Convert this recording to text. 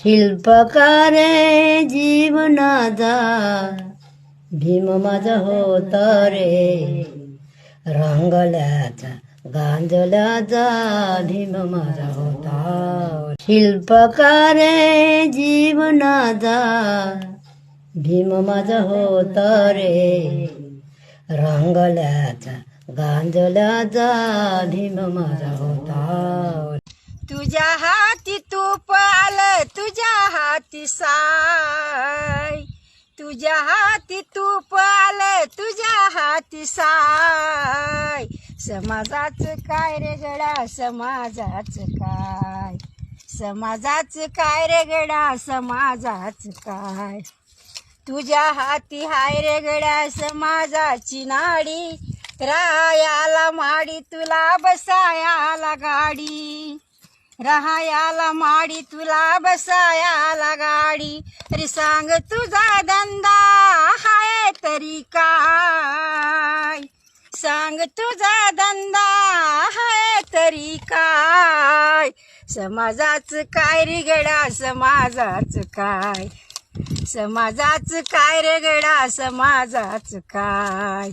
शिल्पकारे जीवनाचा भीम माझा होता रे रंगल्याचा गांजल्याचा भीम माझा होता शिल्पकारे जीवनाचा भीम माझा होता रे हाती साय. तुझ्या हाती तूप आलं तुझ्या हाती साय. समाजाच काय रे गडा समाजाच काय? समाजाच काय रे गडा समाजाच काय? तुझ्या हाती हाय रे गड्या समाजाची नाडी. रायाला माडी तुला बसायाला गाडी. राहायाला माडी तुला बसायाला गाडी. तरी सांग तुझा धंदा हाय तरी काय? सांग तुझा धंदा हाय तरी काय? समाजाच काय रे समाजाच काय? समाजाच काय रे गडा समाजाच काय?